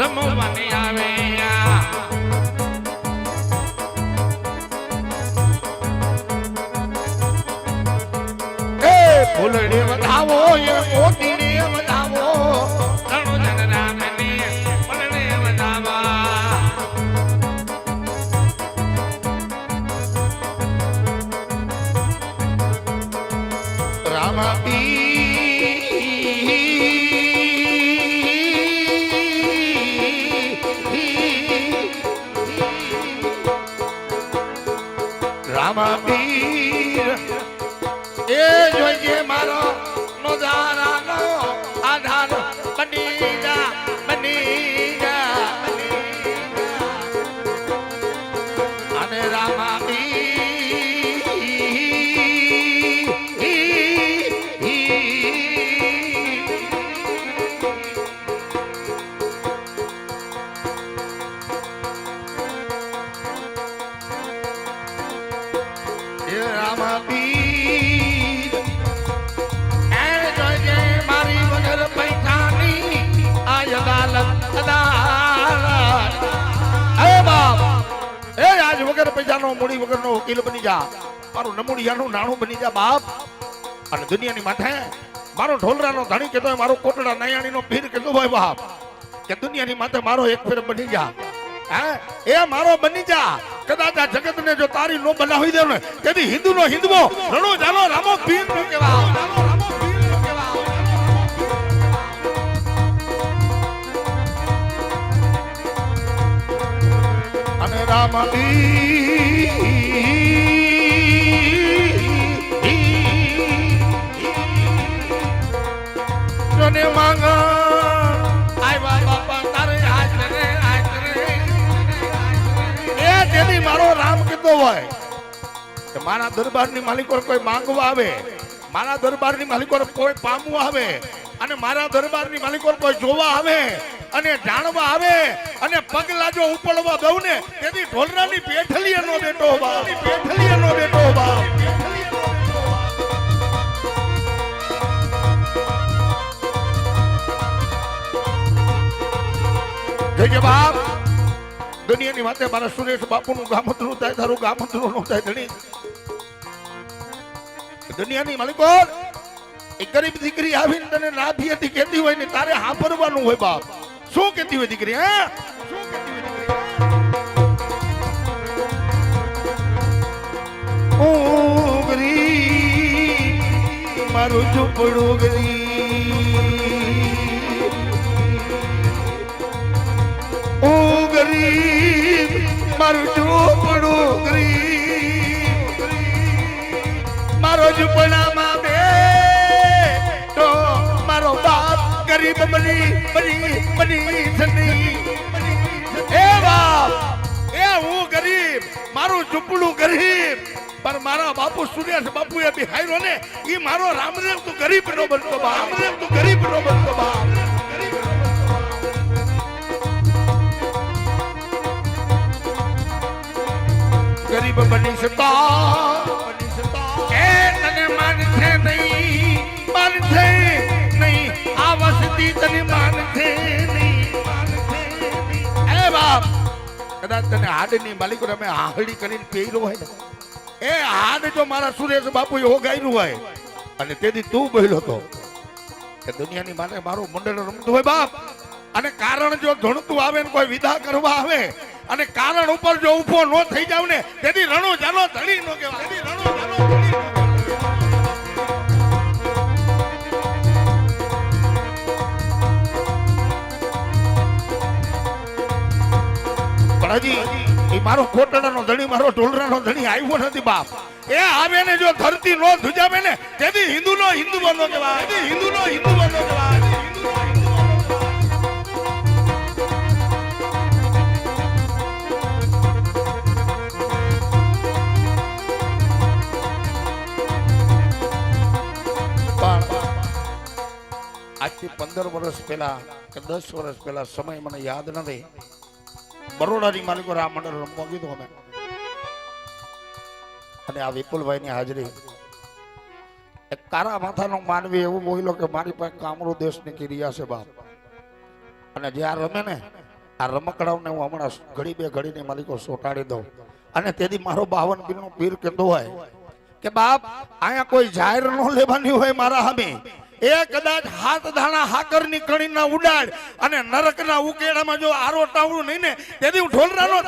રમવાની આવે એ ફૂલડી વધાવો એ મોતીડી રામાપીર એ પૈસાનો મૂડી વગરનો વકીલ બની જા. મારું નમૂડિયાનું નાણું બની જા, બાપ. અને દુનિયાની માથે મારો ઢોલરાનો ધણી કહેતો મારો કોટડા નયાણીનો પીર કહેતો હોય, બાપ. કે દુનિયાની માથે મારો એક ફેર બની જા. હે? એ મારો બની જા. કદાચ આ જગતને જો તારી નો બનાવી દે ને તેથી હિન્દુ નો હિન્દવો, રણો જાલો, રામો પીર નો કહેવાય. અને રામ જોને માંગા જેની મારો રામ કીધો હોય. કે મારા દરબારની માલિકો કોઈ માંગવા આવે મારા દરબારની માલિકો કોઈ પામવા આવે અને મારા દરબારની માલિકો કોઈ જોવા આવે અને જાણવા આવે અને પગલા જો ઉપડવા દઉં ને તેથી ઢોલરાની પેઠલીએ નો બેટો બાપ. પેઠલીએ નો બેટો બાપ. જોજે બાપ. દુનિયાની વાતે મારા સુરેશ બાપુનું ગામતરું થાય, તારું ગામતરું નું થાય ધણી દુનિયાની માલિકો ગરીબ દીકરી આવીને તને નાભી હતી કેતી હોય ને તારે હાંભરવાનું હોય બાપ. શું કેતી હોય દીકરી, હા? શું મારું ઝૂંપડું ગરીબ ઓ મારું ઝૂંપડું બની બની સની એ બાપ, એ હું ગરીબ, મારું ઝૂંપડું ગરીબ. પણ મારા બાપુ સુરેશ બાપુ એ બિહાર્યો ને, ઈ મારો રામદેવ તું ગરીબ નો બનતો બા રામદેવ તું ગરીબ નો બનતો બા ગરીબ બની શકતા વસતી તને માનશે નહીં એ બાપ, કદાચ તને હાડની માલિકો અમે હાહડી કરીને પહેર્યો હોય ને, એ હાડ જો મારા સુરેશ બાપુ ગાયરું હોય, અને તેથી તું બોલ્યો હતો કે દુનિયાની માને મારું મંડળ રમતું હોય બાપ. અને કારણ જો ધણતું આવે ને કોઈ વિદા કરવા આવે, અને કારણ ઉપર જો ઊભો ન થઈ જાવ ને, તેથી રણો જાનો ધણી નો કહેવાય. પણ હજી. એ મારો કોટડાનો ધણી, મારો ઢોલરાનો ધણી આવ્યો નથી બાપ. એ આવે ને જો ધરતી નો ધુજાવે ને, તેથી હિન્દુ નો હિન્દુ બનો કહેવાય. હિન્દુ નો હિન્દુ બનો કહેવાય. આજથી પંદર વર્ષ પહેલા કે દસ વર્ષ પહેલા સમય મને યાદ નથી. બરોડાની માલિકો રામ મંડળ રમવા કીધું અમે. અને આ વિપુલભાઈની હાજરી. કારા માથાનો માનવી એવું બોલ્યો કે મારી પાસે કામરો દેશની ક્રિયા છે બાપ. અને જે આ રમે ને, આ રમકડાઓને હું હમણાં ઘડી બે ઘડીને માલિકો સોટાડી દઉં. અને તેથી મારો બાવન પીરનો પીર કહેતો હોય કે બાપ, અહીંયા કોઈ જાહેર ન લેવાની હોય મારા હામે એ કદાચ હાથ દાણા હાકરની કણીના ઉડાડ અને નરકના ઉકેડામાં જો આરો ટાવડું નહીં ને, તેથી હું ઢોલરાનો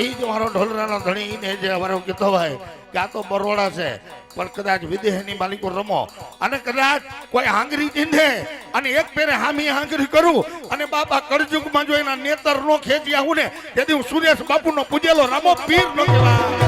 એ જ મારો ઢોલરાનો ધણી ને જે અમારો કીધો હોય કે આ તો બરોડા છે, પણ કદાચ વિદેહની માલિકો રમો. અને કદાચ કોઈ હાંગરી ચીંધે અને એક પેરે હામી હાંગરી કરું અને બાપા કરજુગમાં જો એના નેતર નો ખેંચી આવું ને, તેથી હું સુરેશ બાપુનો પૂજેલો રામો પીર નો કહેવાય.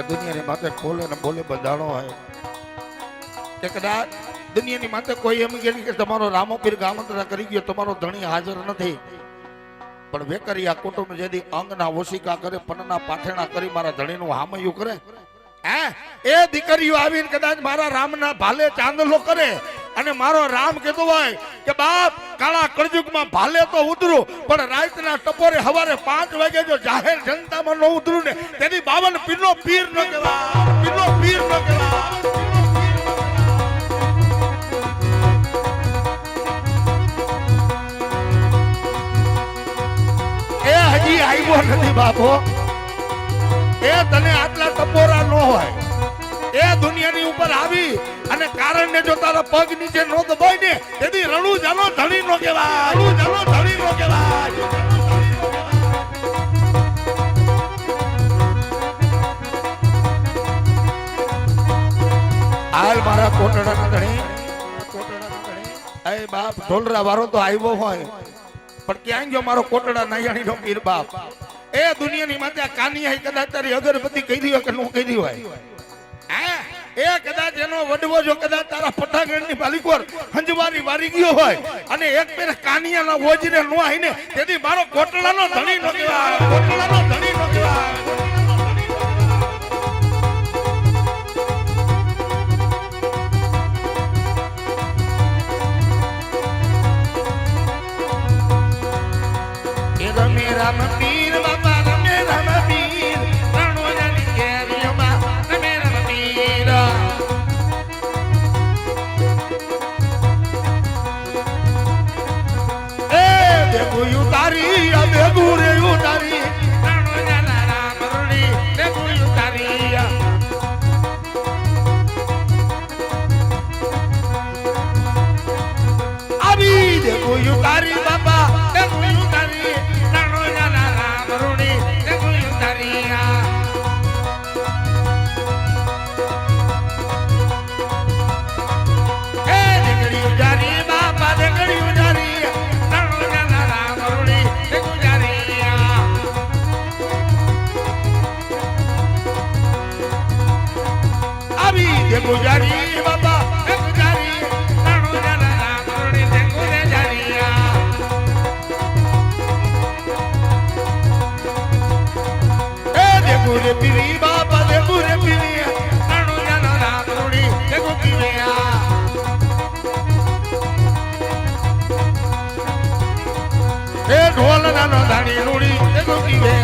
કે દુનિયાની માથે ખોલે ને બોલે બંધાણો હોય. કે કદાચ દુનિયાની માથે કોઈ એમ કે કે તમારો રામોપીર ગામંત્રા કરી ગયો, તમારો ધણી હાજર નથી. પણ વેકરી આ કુટુંબ જેથી અંગના ઓશિકા કરે, પનના પાથેણા કરી, મારા ધણીનું હામયું કરે. હે? એ દીકરીઓ આવીને કદાચ મારા રામના ભાલે ચાંદલો કરે. અને મારો રામ કહેતો હોય કે, બાપ, કાળા કળજુગમાં ભાલે તો ઉતરું, પણ રાતના ટપોરે હવારે પાંચ વાગે જો જાહેર જનતામાં ન ઉતરું ને, તેની બાવન પીરનો પીર ન કહેવાય. પીરનો પીર ન કહેવાય. હજી આવ્યો નથી બાપો. એ તને આટલા ટપોરા ન હોય. એ દુનિયાની ઉપર આવી પગ નીચે નો દબાય ને, તેથી રણુ જાનો ધણી નો કહેવાય રણુ જાનો ધણી નો કહેવાય. હાલ મારા કોટડાના ધણી. એ બાપ, ઢોલરા વાળો તો આવ્યો હોય, પણ ક્યાં ગયો મારો કોટડા નાયાણી નો પીર બાપ? એ દુનિયાની માતા કાની કદાચ તારી અગરબત્તી કરી હોય કે નો કહી હોય? હે? એ કદાચ એનો વડવો જો કદાચ તારા પટાગણની માલિકોર હંજવારી વારી ગયો હોય અને એક પેર કાનિયાના વોજરે નો આઈને તેથી મારો કોટડાનો ધણી you carry ಗುರೆ ಪಿರಿ ಬಾಬದೆ ಗುರೆ ಪಿರಿಯ ಅಣು ಜನನ ನುಡಿ ಜಗುತ್ತಿವೆಯ ಹೇ ಢೋಲ ನನ್ನ ದಣಿ ನುಡಿ ಜಗುತ್ತಿವೆಯ